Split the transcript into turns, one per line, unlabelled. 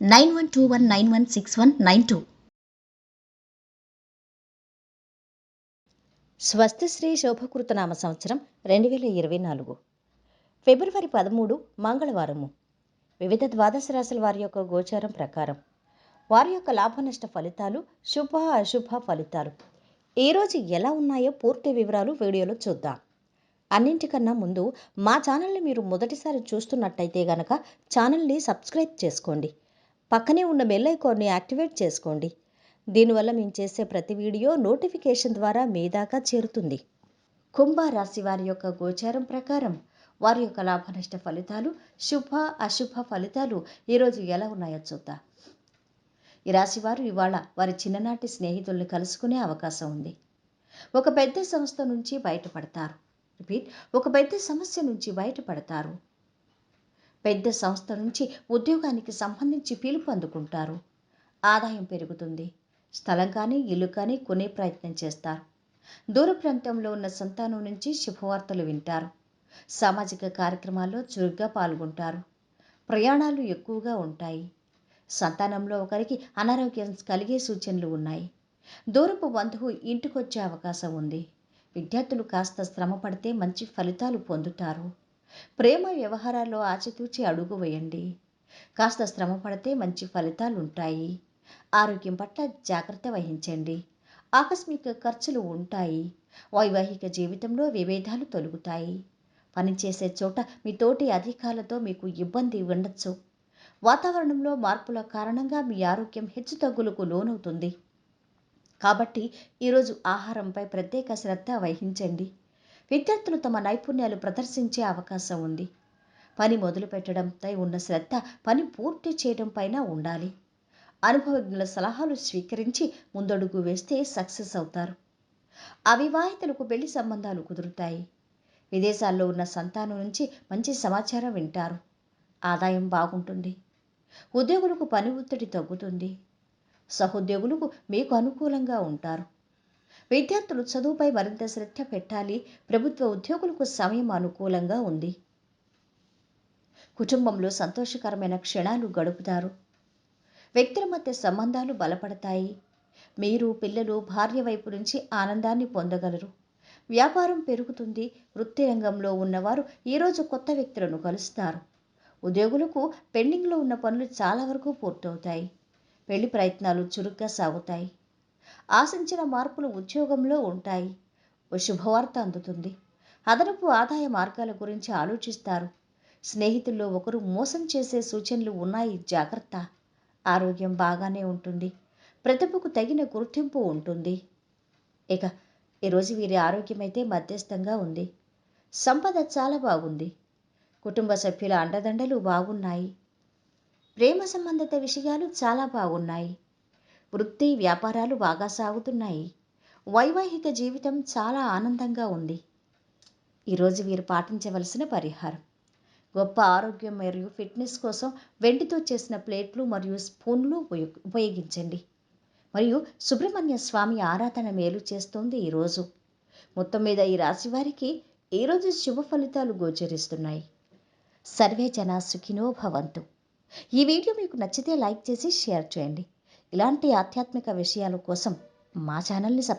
nine one two one nine one six one nine two. స్వస్తిశ్రీ శోభకృతనామ సంవత్సరం రెండు వేల ఇరవై నాలుగు. ఫిబ్రవరి పదమూడు మంగళవారము. వివిధ ద్వాదశ రాశుల వారి యొక్క గోచారం ప్రకారం. వారి యొక్క లాభనష్ట ఫలితాలు శుభ అశుభ ఫలితాలు. ఈరోజు ఎలా ఉన్నాయో పూర్తి వివరాలు వీడియోలో చూద్దాం. అన్నింటికన్నా ముందు మా ఛానల్ని మీరు మొదటిసారి చూస్తున్నట్టయితే గనక ఛానల్ని సబ్స్క్రైబ్ చేసుకోండి. పక్కనే ఉన్న బెల్ ఐకాన్ని యాక్టివేట్ చేసుకోండి. దీనివల్ల మేము చేసే ప్రతి వీడియో నోటిఫికేషన్ ద్వారా మీ దాకా చేరుతుంది. కుంభ రాశి వారి యొక్క గోచారం ప్రకారం వారి యొక్క లాభనష్ట ఫలితాలు శుభ అశుభ ఫలితాలు ఈరోజు ఎలా ఉన్నాయో చూద్దాం. ఈ రాశి వారు ఇవాళ వారి చిన్ననాటి స్నేహితుల్ని కలుసుకునే అవకాశం ఉంది. ఒక పెద్ద సంస్థ నుంచి బయటపడతారు. రిపీట్ ఒక పెద్ద సమస్య నుంచి బయటపడతారు. పెద్ద సంస్థ నుంచి ఉద్యోగానికి సంబంధించి పిలుపు అందుకుంటారు. ఆదాయం పెరుగుతుంది. స్థలం కానీ ఇల్లు కానీ కొనే ప్రయత్నం చేస్తారు. దూర ప్రాంతంలో ఉన్న సంతానం నుంచి శుభవార్తలు వింటారు. సామాజిక కార్యక్రమాల్లో చురుగ్గా పాల్గొంటారు. ప్రయాణాలు ఎక్కువగా ఉంటాయి. సంతానంలో ఒకరికి అనారోగ్యం కలిగే సూచనలు ఉన్నాయి. దూరపు బంధువు ఇంటికొచ్చే అవకాశం ఉంది. విద్యార్థులు కాస్త శ్రమ పడితే మంచి ఫలితాలు పొందుతారు. ప్రేమ వ్యవహారాల్లో ఆచితూచి అడుగు వేయండి. కాస్త శ్రమ పడితే మంచి ఫలితాలు ఉంటాయి ఆరోగ్యం పట్ల జాగ్రత్త వహించండి. ఆకస్మిక ఖర్చులు ఉంటాయి. వైవాహిక జీవితంలో విభేదాలు తొలుగుతాయి. పనిచేసే చోట మీ తోటి అధికారులతో మీకు ఇబ్బంది ఉండొచ్చు. వాతావరణంలో మార్పుల కారణంగా మీ ఆరోగ్యం హెచ్చుతగ్గులకు లోనవుతుంది. కాబట్టి ఈరోజు ఆహారంపై ప్రత్యేక శ్రద్ధ వహించండి. విద్యార్థులు తమ నైపుణ్యాలు ప్రదర్శించే అవకాశం ఉంది. పని మొదలు పెట్టడంపై ఉన్న శ్రద్ధ పని పూర్తి చేయడం పైన ఉండాలి. అనుభవజ్ఞుల సలహాలు స్వీకరించి ముందడుగు వేస్తే సక్సెస్ అవుతారు. అవివాహితులకు పెళ్ళి సంబంధాలు కుదురుతాయి. విదేశాల్లో ఉన్న సంతానం నుంచి మంచి సమాచారం వింటారు. ఆదాయం బాగుంటుంది. ఉద్యోగులకు పని ఒత్తిడి తగ్గుతుంది. సహోద్యోగులకు మీకు అనుకూలంగా ఉంటారు. విద్యార్థులు చదువుపై మరింత శ్రద్ధ పెట్టాలి. ప్రభుత్వ ఉద్యోగులకు సమయం అనుకూలంగా ఉంది. కుటుంబంలో సంతోషకరమైన క్షణాలు గడుపుతారు. వ్యక్తుల మధ్య సంబంధాలు బలపడతాయి. మీరు పిల్లలు భార్య వైపు నుంచి ఆనందాన్ని పొందగలరు. వ్యాపారం పెరుగుతుంది. వృత్తి రంగంలో ఉన్నవారు ఈరోజు కొత్త వ్యక్తులను కలుస్తారు. ఉద్యోగులకు పెండింగ్లో ఉన్న పనులు చాలా వరకు పూర్తవుతాయి. పెళ్ళి ప్రయత్నాలు చురుగ్గా సాగుతాయి. ఆశించిన మార్పులు ఉద్యోగంలో ఉంటాయి. ఓ శుభవార్త అందుతుంది. అదనపు ఆదాయ మార్గాల గురించి ఆలోచిస్తారు. స్నేహితుల్లో ఒకరు మోసం చేసే సూచనలు ఉన్నాయి. జాగ్రత్త. ఆరోగ్యం బాగానే ఉంటుంది. ప్రతిభకు తగిన గుర్తింపు ఉంటుంది. ఇక ఈరోజు వీరి ఆరోగ్యం అయితే మధ్యస్థంగా ఉంది. సంపద చాలా బాగుంది. కుటుంబ సభ్యుల అండదండలు బాగున్నాయి. ప్రేమ సంబంధిత విషయాలు చాలా బాగున్నాయి. వృత్తి వ్యాపారాలు బాగా సాగుతున్నాయి. వైవాహిక జీవితం చాలా ఆనందంగా ఉంది. ఈరోజు వీరు పాటించవలసిన పరిహారం. గొప్ప ఆరోగ్యం మరియు ఫిట్నెస్ కోసం వెండితో చేసిన ప్లేట్లు మరియు స్పూన్లు ఉపయోగ ఉపయోగించండి. మరియు సుబ్రహ్మణ్య స్వామి ఆరాధన మేలు చేస్తోంది ఈరోజు. మొత్తం మీద ఈ రాశి వారికి ఈరోజు శుభ ఫలితాలు గోచరిస్తున్నాయి. సర్వే జన సుఖినో భవంతు. ఈ వీడియో మీకు నచ్చితే లైక్ చేసి షేర్ చేయండి. ఇలాంటి ఆధ్యాత్మిక విషయాల కోసం మా ఛానల్ని సబ్